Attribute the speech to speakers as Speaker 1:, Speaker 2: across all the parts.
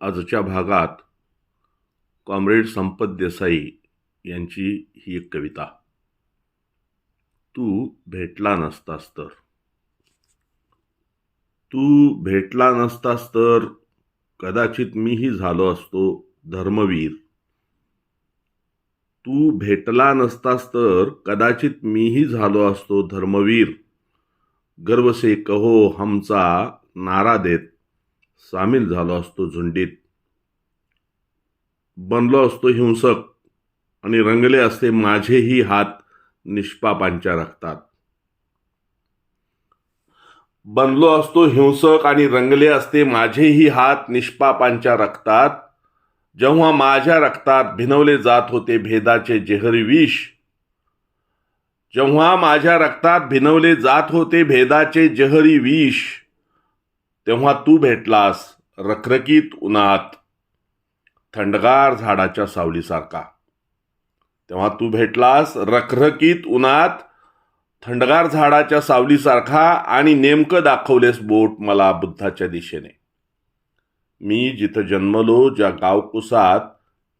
Speaker 1: आजच्या भागात कॉम्रेड संपत देसाई यांची ही एक कविता. तू भेटला नसतास तर. तू भेटला नसतास तर कदाचित मीही झालो असतो धर्मवीर. तू भेटला नसतास तर कदाचित मीही झालो असतो धर्मवीर. गर्व से कहो हमचा नारा देत. सामील झालो असतो झुंडीत. बनलो असतो हिंसक आणि रंगले असते माझेही हात निष्पापांच्या रक्तात. बनलो असतो हिंसक आणि रंगले असते माझेही हात निष्पापांच्या रक्तात. जेव्हा माझ्या रक्तात भिनवले जात होते भेदाचे जेहरी विष जेव्हा माझ्या रक्तात भिनवले जात होते भेदाचे जहरी विष तेव्हा तू भेटलास रखरखीत उन्हात थंडगार झाडाच्या सावलीसारखा. तेव्हा तू भेटलास रखरखीत उन्हात थंडगार झाडाच्या सावलीसारखा आणि नेमकं दाखवलेस बोट मला बुद्धाच्या दिशेने. मी जिथं जन्मलो ज्या गावकुसात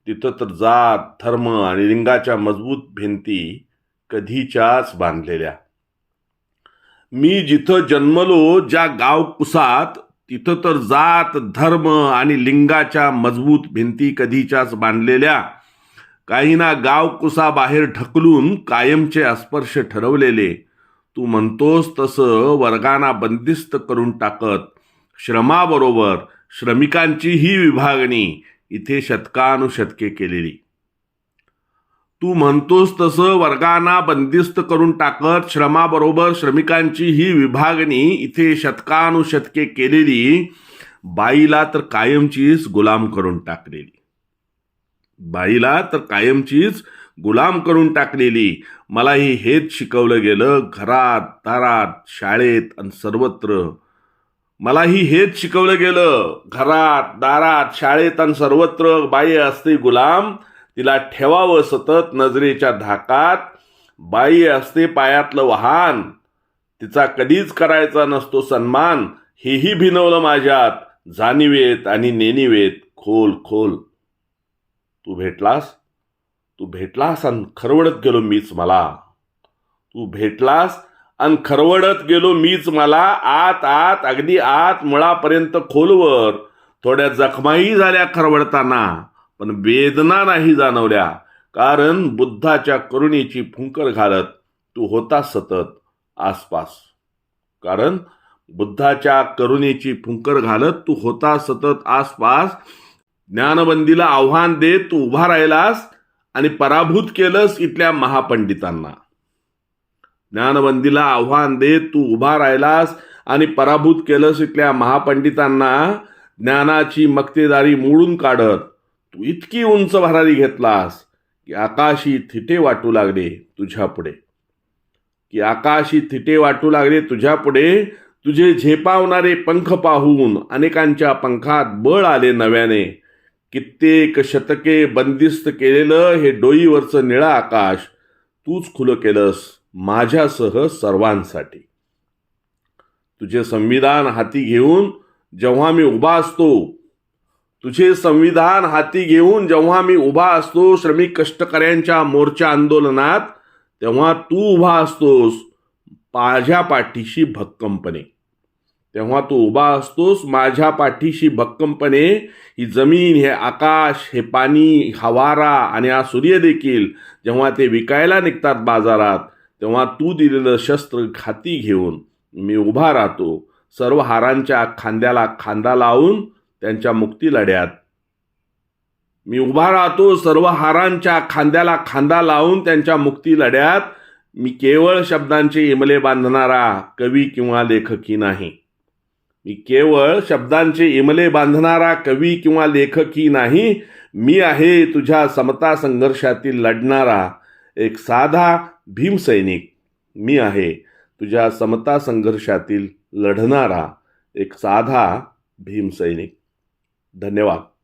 Speaker 1: तिथं तर जात धर्म आणि लिंगाच्या मजबूत भिंती कधीच्याच बांधलेल्या. मी जिथं जन्मलो ज्या गावकुसात तिथं तर जात धर्म आणि लिंगाच्या मजबूत भिंती कधीच्याच बांधलेल्या. काही ना गावकुसा बाहेर ढकलून कायमचे अस्पर्श ठरवलेले. तू म्हणतोस तसं वर्गांना बंदिस्त करून टाकत. श्रमाबरोबर श्रमिकांची ही विभागणी इथे शतकानुशतके केलेली. तू म्हणतोस तसं वर्गांना बंदिस्त करून टाकत श्रमाबरोबर श्रमिकांची ही विभागणी इथे शतकानुशतके केलेली बाईला तर कायमचीच गुलाम करून टाकलेली. बाईला तर कायमचीच गुलाम करून टाकलेली. मलाही हेच शिकवलं गेलं घरात दारात शाळेत आणि सर्वत्र. मलाही हेच शिकवलं गेलं घरात दारात शाळेत आणि सर्वत्र बाई असते गुलाम. तिला ठेवावं सतत नजरेच्या धाकात बाई असते पायातलं वाहन. तिचा कधीच करायचा नसतो सन्मान. हेही भिनवलं माझ्यात. जाणीवेत आणि नेणीवेत. खोल खोल. तू भेटलास? तू भेटलास आणि खरवडत गेलो मीच मला. तू भेटलास आणि खरवडत गेलो मीच मला. आत आत अगदी आत मुळापर्यंत खोलवर. थोड्या जखमाही झाल्या खरवडताना. पण वेदना नाही जाणवल्या. कारण बुद्धाच्या करुणेची फुंकर घालत तू होतास सतत आसपास. कारण बुद्धाच्या करुणेची फुंकर घालत तू होता सतत आसपास. ज्ञानबंदीला आव्हान देत तू उभा राहिलास आणि पराभूत केलंस इथल्या महापंडितांना. ज्ञानबंदीला आव्हान देत तू उभा राहिलास आणि पराभूत केलंस इथल्या महापंडितांना. ज्ञानाची मक्तेदारी मोडून काढत तू इतकी उंच भरारी घेतलास की आकाशी थिटे वाटू लागले तुझ्या पुढे. की आकाशी थिटे वाटू लागले तुझ्या पुढे तुझे झेपावणारे पंख पाहून अनेकांच्या पंखात बळ आले नव्याने. कित्येक शतके बंदिस्त केलेलं हे डोईवरचं निळं आकाश तूच खुलं केलंस माझ्यासह सर्वांसाठी. तुझे संविधान हाती घेऊन जेव्हा मी उभा असतो तुझे संविधान हाती घेऊन जेव्हा मी उभा असतो श्रमिक कष्टकऱ्यांच्या मोर्चा आंदोलनात तेव्हा तू उभा असतोस माझ्या पाठीशी भक्कमपणे. तेव्हा तू उभा असतोस माझ्या पाठीशी भक्कमपणे. ही जमीन हे आकाश हे पाणी हवारा आणि हा सूर्य देखील जेव्हा ते विकायला निघतात बाजारात तेव्हा तू दिलेलं शस्त्र घाती घेऊन मी उभा राहतो. सर्व हारांच्या खांद्याला खांदा लावून त्यांच्या मुक्ती लढ्यात. मी उभा राहतो सर्व हारांच्या खांद्याला खांदा लावून त्यांच्या मुक्ती लढ्यात. मी केवळ शब्दांचे इमले बांधणारा कवी किंवा लेखकी नाही. मी केवळ शब्दांचे इमले बांधणारा कवी किंवा लेखकी नाही. मी आहे तुझ्या समता संघर्षातील लढणारा एक साधा भीमसैनिक मी आहे तुझ्या समता संघर्षातील लढणारा एक साधा भीमसैनिक धन्यवाद.